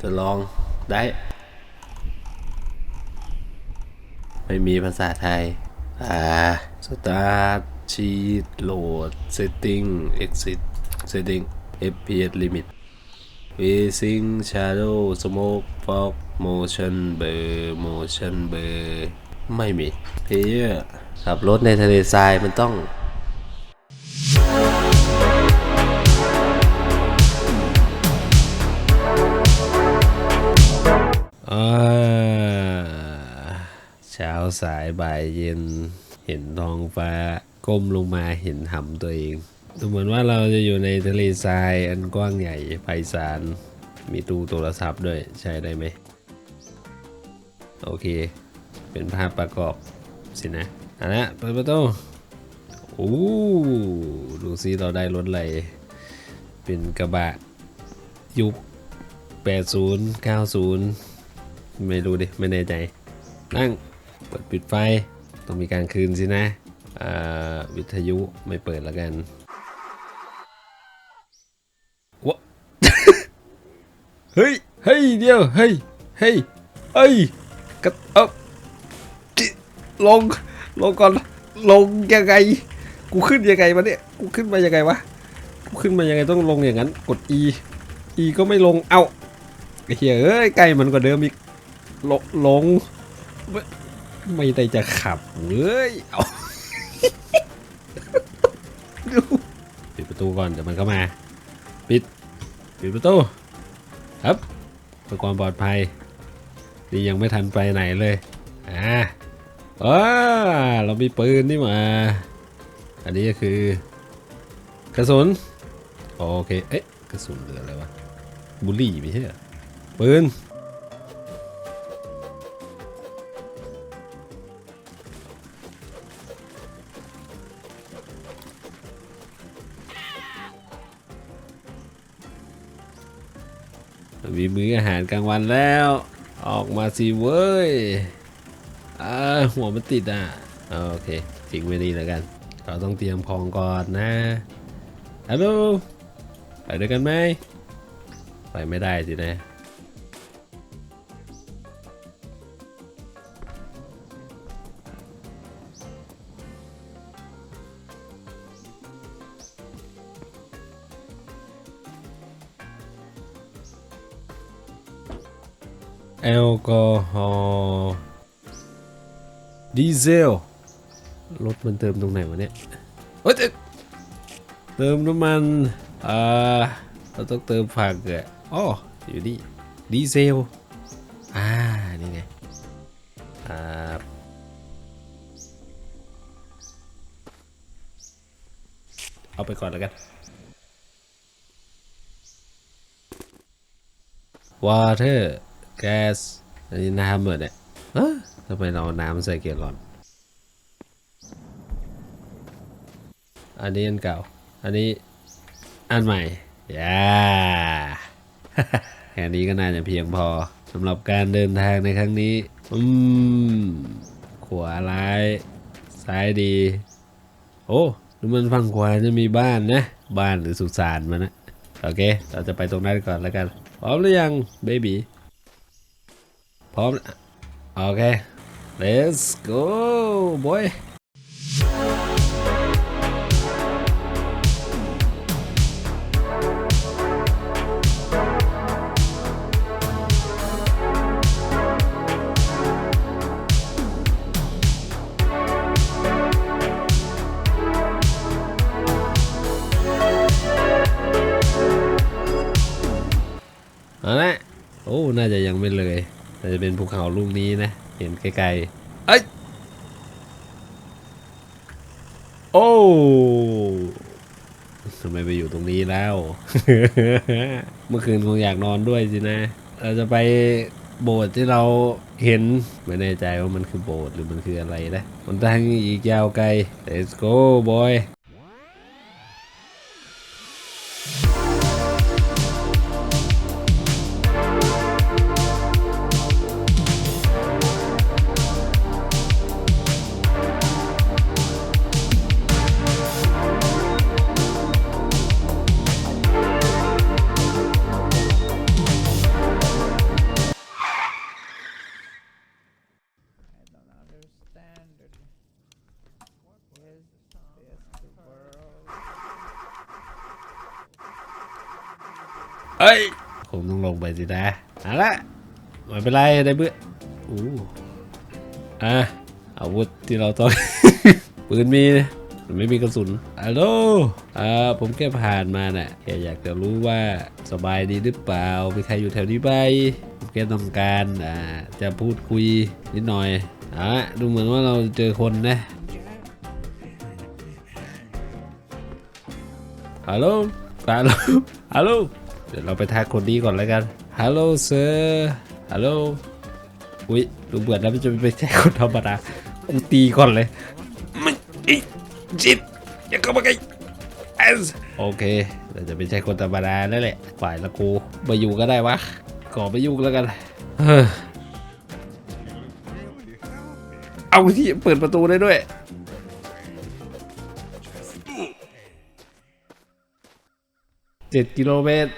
ทดลองได้ ไม่มีภาษาไทย อ่า สตาร์ทชีตโหลดเซตติ้งเอ็กซิสเซตติ้งเอฟพีเ limit facing งชาร์โ smoke ฟอกโมชันเบอร์โมชันเบอร์ไม่มี player ขับรถในทะเลทรายมันต้อง เช้าสายบ่ายเย็น เห็นท้องฟ้า ก้มลงมาเห็นหำตัวเองดูเหมือนว่าเราจะอยู่ในทะเลทรายอันกว้างใหญ่ไพศาล มีตู้โทรศัพท์ด้วยใช้ได้ไหม โอเค เป็นภาพประกอบสินะอะนะเปิดประตูโอ้ดูซิเราได้รถอะไร เป็นกระบะ ยุค 80 90 ไม่รู้ดิ ไม่แน่ใจ นั่ง เปิดปิดไฟ ต้องมีการคืนสินะ วิทยุไม่เปิดแล้วกันวะเฮ้ย เฮ้ย เดียว เฮ้ย เฮ้ย เฮ้ยกระเอบลง ลงก่อน ลงยังไง กูขึ้นยังไงวะเนี่ย กูขึ้นมายังไงวะ กูขึ้นมายังไงต้องลงอย่างนั้น กด E E ก็ไม่ลง เอ้าไอ้เหี้ยเอ้ยใกล้มันกว่าเดิมอีก ลงลงไม่ไม่ได้จะขับเว้ยเอาปิดประตูก่อนเดี๋ยวมันเข้ามา ปิด ปิดประตู ครับเพื่อความปลอดภัย นี่ยังไม่ทันไปไหนเลย อ่าว้าเรามีปืนนี่หว่าอันนี้ก็คือ กระสุน โอเค เอ๊ะ กระสุนเหลืออะไรวะ บุหรี่ไม่ใช่ปืน มีมื้ออาหารกลางวันแล้ว ออกมาสิเว้ยอ่าหัวมันติดอะ โอเคทิ้งไว้นี่แล้วกัน เราต้องเตรียมของก่อนนะ ฮัลโหล ไปด้วยกันไหม ไปไม่ได้สินะ ลกอฮอล์ดีเซลรถมันเติมตรงไหนวะเนี่ยเฮ้ยเติมน้ำมันอ่าเราต้องเติมผักอะอ๋ออยู่นี่ดีเซลอ่านี่ไงอ่าเอาไปก่อนแล้วกัน water gas อั ก๊สอันนี้น้ำเหมือนเนี่ยทำไมเราเอาน้ำใส่เกียร์หลอน อันนี้อันเก่า อันนี้อันใหม่ย่าแค่นี้ก็น่าจะเพียงพอสำหรับการเดินทางในครั้งนี้ อืม ขวาร้าย ซ้ายดี โอ้ดูมันฝั่งขวาจะมีบ้านนะ บ้านหรือสุสานมันนะ โอเค เราจะไปตรงนั้นก่อนแล้วกัน พร้อมหรือยัง เบบี พร้อมแล้วโอเค let's go boy เอาละโอ้น่าจะยังไม่เลย น่าจะเป็นภูเขาลูกนี้นะ เห็นไกลๆเอ้ยโอ้ทำไมไปอยู่ตรงนี้แล้ว เมื่อคืนคงอยากนอนด้วยสินะ เราจะไปโบสถ์ที่เราเห็น ไม่แน่ใจว่ามันคือโบสถ์หรือมันคืออะไรนะมันทางอีกยาวไกล let's go boy เอ้ยคงต้องลงไปสินะเอาละไม่เป็นไรได้เบื่ออู้อะอาวุธที่เราต้อง ปืนมีนะแต่ไม่มีกระสุนฮัลโหลอ่าผมแค่ผ่านมาน่ะแค่อยากจะรู้ว่าสบายดีหรือเปล่า มีใครอยู่แถวนี้ไหมผมแค่ต้องการอ่าจะพูดคุยนิดหน่อยอะดูเหมือนว่าเราเจอคนนะฮัลโหลฮัลโหลฮัลโหล เดี๋ยวเราไปทักคนนี้ก่อนแล้วกัน ฮัลโหลเซอร์ฮัลโหล อุ้ยดูเบื่อแล้วมันจะไม่ใช่คนธรรมดา กูตีก่อนเลย มันอีจิตอย่าเข้ามาใกล้เอสโอเค เราจะไม่ใช่คนธรรมดาแล้วแหละฝ่ายละกูมาอยู่ก็ได้วะ ขอไม่ยุ่งแล้วกันเฮ้อเอาที่เปิดประตูได้ด้วยเจ็ดกิโลเมตร